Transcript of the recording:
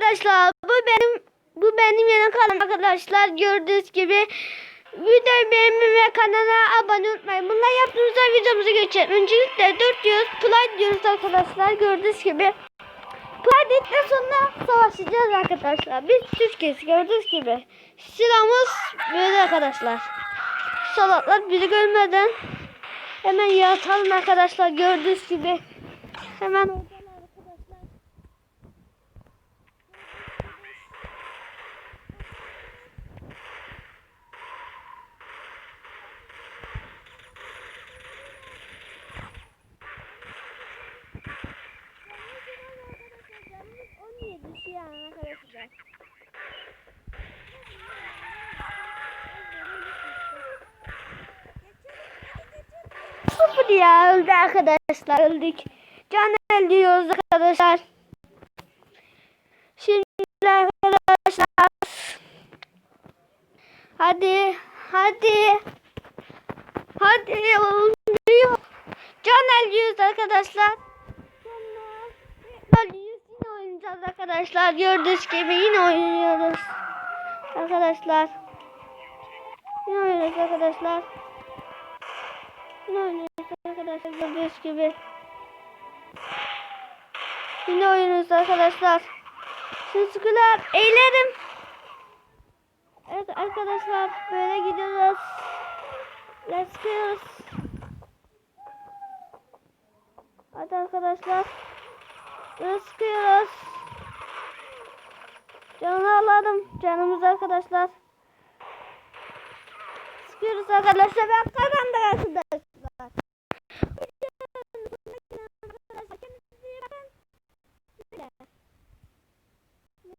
arkadaşlar bu benim bu benim yeni kanalım arkadaşlar gördüğünüz gibi videoyu beğenmeyi ve kanala abone olmayı bunlar yaptığımızda videomuzu geçelim. Öncelikle 4 diyoruz play diyoruz arkadaşlar gördüğünüz gibi. Play dedikten sonra savaşacağız arkadaşlar. Biz Türkiye'si gördüğünüz gibi. Silahımız böyle arkadaşlar. Salaklar bizi görmeden hemen yatalım arkadaşlar gördüğünüz gibi. Hemen oradalar arkadaşlar. Sıfır ya öldü arkadaşlar öldük. Can diyoruz arkadaşlar. Şimdi arkadaşlar. Hadi hadi. Hadi olmuyor. Can diyoruz arkadaşlar. Sonra yine oynayacağız arkadaşlar. Gördüğünüz gibi yine oynuyoruz. Arkadaşlar. Yine oynuyoruz arkadaşlar. Yine oynuyoruz arkadaşlar gördüğünüz gibi. Yine oynuyoruz arkadaşlar. Şimdi sıkılar eğlerim. Evet arkadaşlar böyle gidiyoruz. Let's go. Hadi arkadaşlar. Böyle sıkıyoruz. Canını alalım. Canımız arkadaşlar. Sıkıyoruz arkadaşlar. Ben kazandım arkadaşlar.